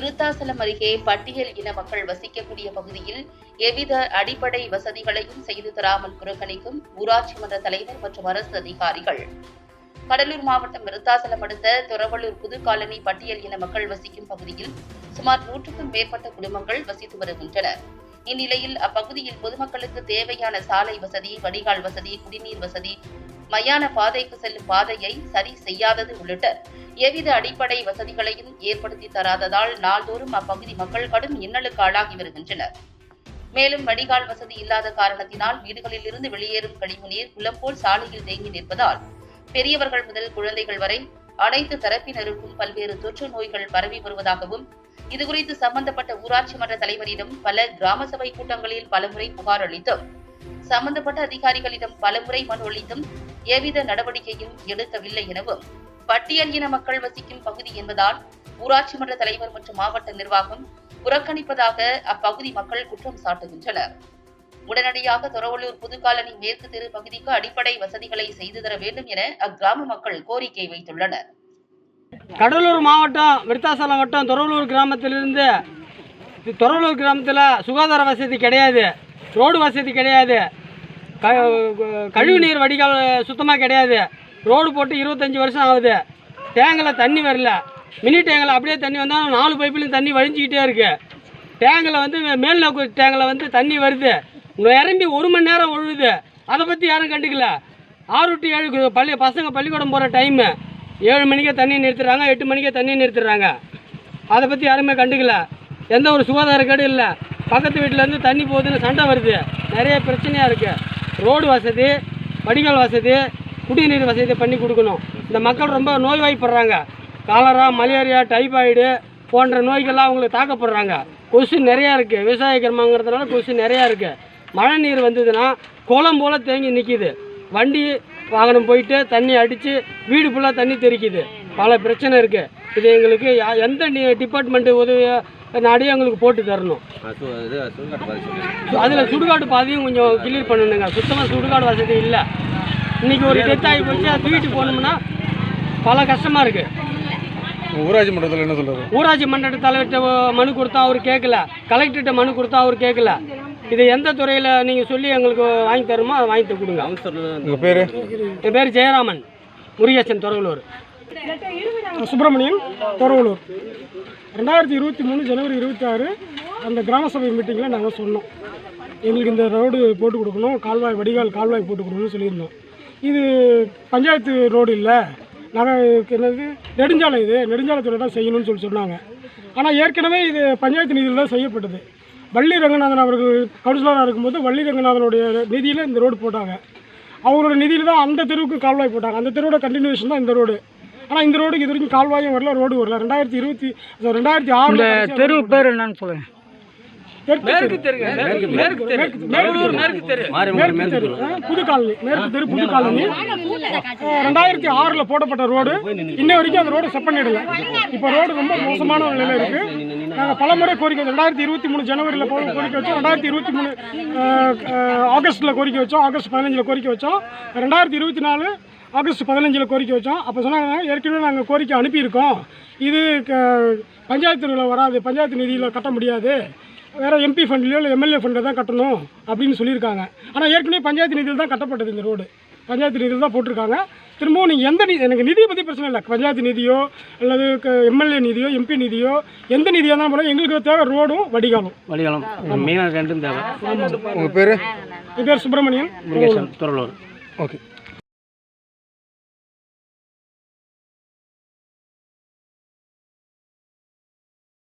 விருத்தாசலம் அருகே பட்டியல் இன மக்கள் வசிக்கக்கூடிய பகுதியில் எவ்வித அடிப்படை வசதிகளையும் செய்து தராமல் புறக்கணிக்கும் ஊராட்சி மன்ற தலைவர் மற்றும் அரசு அதிகாரிகள். கடலூர் மாவட்டம் விருத்தாசலம் அடுத்த துறவலூர் புது காலனி பட்டியல் இன மக்கள் வசிக்கும் பகுதியில் சுமார் நூற்றுக்கும் மேற்பட்ட குடும்பங்கள் வசித்து வருகின்றன இந்நிலையில் அப்பகுதியில் பொதுமக்களுக்கு தேவையான சாலை வசதி வடிகால் வசதி குடிநீர் வசதி மயான பாதைக்கு செல்லும் பாதையை சரி செய்யாதது உள்ளிட்ட எவ்வித அடிப்படை வசதிகளையும் ஏற்படுத்தி தராததால் நாள்தோறும் அப்பகுதி மக்கள் கடும் இன்னலுக்கு ஆளாகி வருகின்றனர். மேலும் வடிகால் வசதி இல்லாத காரணத்தினால் வீடுகளில் இருந்து வெளியேறும் கழிவுநீர் குளம் போல் சாலையில் தேங்கி நிற்பதால் பெரியவர்கள் முதல் குழந்தைகள் வரை அனைத்து தரப்பினருக்கும் பல்வேறு தொற்று நோய்கள் பரவி வருவதாகவும் இதுகுறித்து சம்பந்தப்பட்ட ஊராட்சி மன்ற தலைவரிடம் பல கிராம சபை கூட்டங்களில் பலமுறை புகார் அளித்தும் சம்பந்தப்பட்ட அதிகாரிகளிடம் பலமுறை மனு அளித்தும் எவ்வித நடவடிக்கையும் எடுக்கவில்லை எனவும் பட்டியல் இன மக்கள் வசிக்கும் பகுதி என்பதால் ஊராட்சி மன்ற தலைவர் மற்றும் மாவட்ட நிர்வாகம் புறக்கணிப்பதாக அப்பகுதி மக்கள் குற்றம் சாட்டுகின்றனர். உடனடியாக தொரவலூர் புதுக்காலனி மேற்கு தெரு பகுதிக்கு அடிப்படை வசதிகளை செய்து தர வேண்டும் என அக்கிராம மக்கள் கோரிக்கை வைத்துள்ளனர். கடலூர் மாவட்டம் விருத்தாசலம் வட்டம் தொரவலூர் கிராமத்திலிருந்து இது தொரவலூர் கிராமத்தில் சுகாதார வசதி கிடையாது ரோடு வசதி கிடையாது. க கழிவுநீர் வடிகால் சுத்தமாக கிடையாது. ரோடு போட்டு இருபத்தஞ்சி வருஷம் ஆகுது. டேங்கில் தண்ணி வரல. மினி டேங்கில் அப்படியே தண்ணி வந்தால் நாலு பைப்புலையும் தண்ணி வழிஞ்சிக்கிட்டே இருக்குது டேங்கில் வந்து மேல் நோக்கு டேங்கில் வந்து தண்ணி வருது. இறம்பி ஒரு மணி நேரம் ஒழுகுது. அதை பற்றி யாரும் கண்டுக்கல. ஆறு டு ஏழு பள்ளி பசங்க பள்ளிக்கூடம் போகிற டைமு ஏழு மணிக்கே தண்ணி நிறுத்துறாங்க. எட்டு மணிக்கே தண்ணி நிறுத்துறாங்க. அதை பற்றி யாருமே கண்டுக்கல. எந்த ஒரு சுகாதார கேடு இல்லை. பக்கத்து வீட்டிலேருந்து தண்ணி போகுதுன்னு சண்டை வருது. நிறைய பிரச்சனையாக இருக்குது ரோடு வசதி வடிகால் வசதி குடிநீர் வசதி பண்ணி கொடுக்கணும். இந்த மக்கள் ரொம்ப நோய்வாய்ப்படுறாங்க. காலரா மலேரியா டைபாய்டு போன்ற நோய்கள்லாம் அவங்களுக்கு தாக்கப்படுறாங்க. கொசு நிறையா இருக்குது விவசாய கிரமங்கிறதுனால கொசு நிறையா இருக்குது மழை நீர் வந்ததுன்னா குளம் போல் தேங்கி நிற்கிது வண்டி வாகனம் போயிட்டு தண்ணி அடித்து வீடு ஃபுல்லாக தண்ணி தெறிக்குது. பல பிரச்சனை இருக்குது இது எங்களுக்கு யா- எந்த டிபார்ட்மெண்ட்டு உதவியோ நாடியும் எங்களுக்கு போட்டு தரணும். அதில் சுடுகாடு பாதையும் கொஞ்சம் கிளியர் பண்ணணுங்க. சுத்தமாக சுடுகாடு வசதி இல்லை. இன்றைக்கி ஒரு டெத் ஆகி போச்சு அது தூக்கிட்டு போகணும்னா பல கஷ்டமாக இருக்குது ஊராட்சி மன்றத்தில் என்ன சொல்றாரு ஊராட்சி மன்ற தலைவர்கிட்ட மனு கொடுத்தா அவர் கேட்கல கலெக்டர்கிட்ட மனு கொடுத்தா அவர் கேட்கல இது எந்த துறையில் நீங்கள் சொல்லி எங்களுக்கு வாங்கி தருமோ அதை வாங்கி கொடுங்க. உங்கள் பேர்? என் பேர் ஜெயராமன். முருகேசன் துறவலூர் சுப்பிரமணியன் தொரவலூர் ரெண்டாயிரத்தி இருபத்தி மூணு ஜனவரி இருபத்தி ஆறு அந்த கிராம சபை மீட்டிங்கில் நாங்கள் சொன்னோம். எங்களுக்கு இந்த ரோடு போட்டு கொடுக்கணும் கால்வாய் வடிகால் கால்வாய் போட்டு கொடுக்கணும்னு சொல்லியிருந்தோம். இது பஞ்சாயத்து ரோடு இல்லை. நாங்கள் என்னது நெடுஞ்சாலை இது நெடுஞ்சாலைத்துறை தான் செய்யணும்னு சொல்லி சொன்னாங்க. ஆனால் ஏற்கனவே இது பஞ்சாயத்து நிதியில் தான் செய்யப்பட்டது. வள்ளி ரங்கநாதன் அவர்கள் கவுன்சிலராக இருக்கும்போது வள்ளி ரங்கநாதனுடைய நிதியில் இந்த ரோடு போட்டாங்க. அவங்களோட நிதியில் தான் அந்த தெருவுக்கு கால்வாய் போட்டாங்க. அந்த தெருவோட கண்டினியூஷன் தான் இந்த ரோடு ஆனால் இந்த ரோடுக்கு இது வரைக்கும் கால்வாயும் வரல ரோடு வரல. ரெண்டாயிரத்தி இருபத்தி ரெண்டாயிரத்தி ஆறு தெரு பேர் என்னன்னு சொல்லுங்க. மேற்கு தெரு. மேற்கு தெரு மேற்கு தெரு. மேற்கு தெரு. அஹ், புது காலனி. மேற்கு தெரு புது காலனி. ரெண்டாயிரத்தி ஆறில் போடப்பட்ட ரோடு. இன்ன வரைக்கும் அந்த ரோடு செப் பண்ணிடல. இப்போ ரோடு ரொம்ப மோசமான நிலையில் இருக்கு. நாங்கள் பலமுறை கோரிக்கை வச்சோம். ரெண்டாயிரத்தி இருபத்தி மூணு ஜனவரியில் கோரிக்கை வச்சோம். ரெண்டாயிரத்தி இருபத்தி மூணு ஆகஸ்ட்டில் கோரிக்கை வச்சோம். ஆகஸ்ட் பதினஞ்சில் கோரிக்கை வச்சோம். ரெண்டாயிரத்தி இருபத்தி நாலு ஆகஸ்ட் பதினஞ்சில் கோரிக்கை வச்சோம். அப்போ சொன்னாங்க ஏற்கனவே நாங்கள் கோரிக்கை அனுப்பியிருக்கோம். இது க- பஞ்சாயத்துல வராது. பஞ்சாயத்து நிதியில் கட்ட முடியாது. வேறு எம்பி ஃபண்ட்லையோ இல்லை எம்எல்ஏ ஃபண்டில் தான் கட்டணும் அப்படின்னு சொல்லியிருக்காங்க. ஆனால் ஏற்கனவே பஞ்சாயத்து நிதியில் தான் கட்டப்பட்டது இந்த ரோடு. பஞ்சாயத்து நிதியில் தான் போட்டிருக்காங்க. திரும்பவும் நீங்கள் எந்த நிதி எனக்கு நிதியை பற்றி பிரச்சனை இல்லை. பஞ்சாயத்து நிதியோ அல்லது எம்எல்ஏ நிதியோ எம்பி நிதியோ எந்த நிதியாக இருந்தாலும் போல எங்களுக்கு தேவை ரோடும் வடிகாலும். வடிகாலம். மெயினாக ரெண்டும் தேவை. உங்கள் பேர்? என் பேர் சுப்பிரமணியன். முருகேசன் துறவலூர் ஓகே.